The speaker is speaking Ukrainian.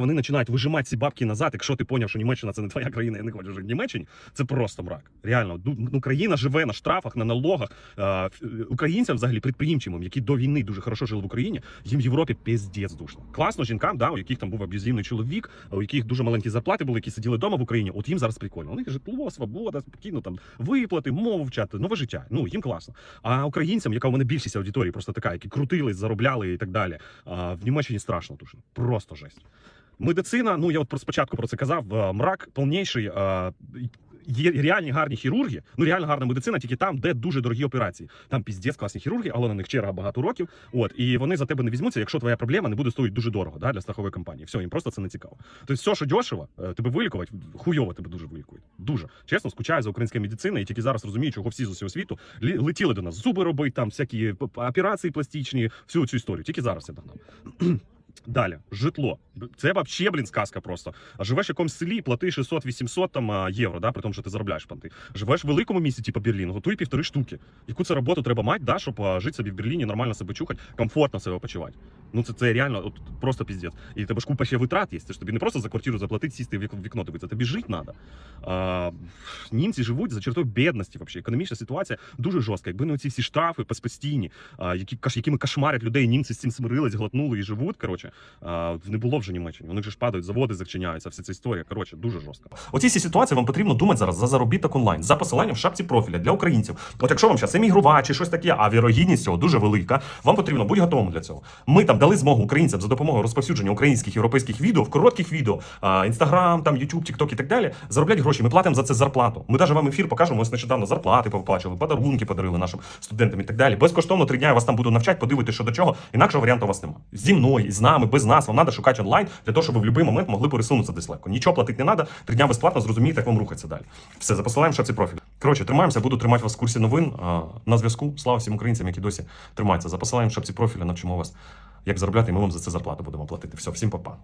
вони починають вижимати ці бабки назад, якщо ти поняв, що Німеччина це не твоя країна, і не хочеш жити в Німеччині, це просто мрак. Реально, ду- ну, живе на штрафах, на налогах. Українцям, взагалі, підприємчим, які до війни дуже хорошо жили в Україні, їм в Європі піздець душно. Класно жінкам, да, у яких там був аб'юзивний чоловік, у яких дуже маленькі зарплати були, які сиділи вдома в Україні. От їм зараз прикольно. У них житло, свобода, спокійно там виплати, мову вчати, нове життя. Ну їм класно. А українцям, яка у мене більшість аудиторії, просто така, які крутились, заробляли і так далі. В Німеччині страшно дуже. Просто жесть. Медицина, ну я от спочатку про це казав. е, Мрак повніший. е, Є реальні гарні хірурги, ну реально гарна медицина, тільки там, де дуже дорогі операції. Там піздець класні хірурги, але на них черга багато років. От і вони за тебе не візьмуться, якщо твоя проблема не буде стоїти дуже дорого да, для страхової компанії. Все, їм просто це не цікаво. Тобто, все, що дешево, е, тебе вилікувати, хуйово тебе дуже вилікують. Дуже чесно, скучаю за українською медициною, і тільки зараз розумію, чого всі з усього світу летіли до нас зуби робити, там всякі операції пластичні, всю цю історію. Тільки зараз я догнав. Далі, житло. Це взагалі, блін, сказка просто. Живеш в якомусь селі, плати 600-800 там євро, да, при тому, що ти заробляєш панти. Живеш в великому місті, типу Берлін, готуй півтори штуки. Яку це роботу треба мати, да, щоб жити собі в Берліні, нормально себе чухати, комфортно себе почувати. Ну це, це реально от, просто піздець. І тебе ж купа ще витрат є. Це ж тобі не просто за квартиру заплатити, сісти в вік- в вікно дивитися, тобі жити треба. А, німці живуть за чертою бідності. Вообще. Економічна ситуація дуже жорстка. Якби не оці всі штрафи постійні, які, якими кошмарять людей, німці з цим смирились, глотнули і живуть. Коротше, а, не було вже Німеччині. Же ж падають заводи, зачиняються, вся ця історія. Коротше, дуже жорстко. У цій всій ситуації вам потрібно думати зараз за заробіток онлайн за посиланням в шапці профіля для українців. От якщо вам зараз емігрувати чи щось таке, а вірогідність цього дуже велика, вам потрібно бути готовим для цього. Ми там дали змогу українцям за допомогою розповсюдження українських європейських відео в коротких відео, інстаграм, там Ютуб, Тікток і так далі. Заробляти гроші. Ми платимо за це зарплату. Ми навіть вам ефір покажемо. Ось нещодавно зарплати повиплачували, подарунки подарили нашим студентам і так далі. Безкоштовно три дня я вас там буду навчати, подивитися, що до чого. Інакшого варіанту у вас немає. Зі мною, з нами, без нас. Вам треба шукати онлайн для того, щоб ви в будь-який момент могли пересунутися десь легко. Нічого платити не треба. Три дня безплатно зрозумієте, як вам рухатися далі. Все, за посиланням в шапці профілю. Коротше, тримаємося, буду тримати вас в курсі новин. На зв'язку. Слава всім українцям, які досі тримаються. За посиланням шапці профіля навчимо вас, як заробляти, і ми вам за це зарплату будемо платити. Все, всім па-па.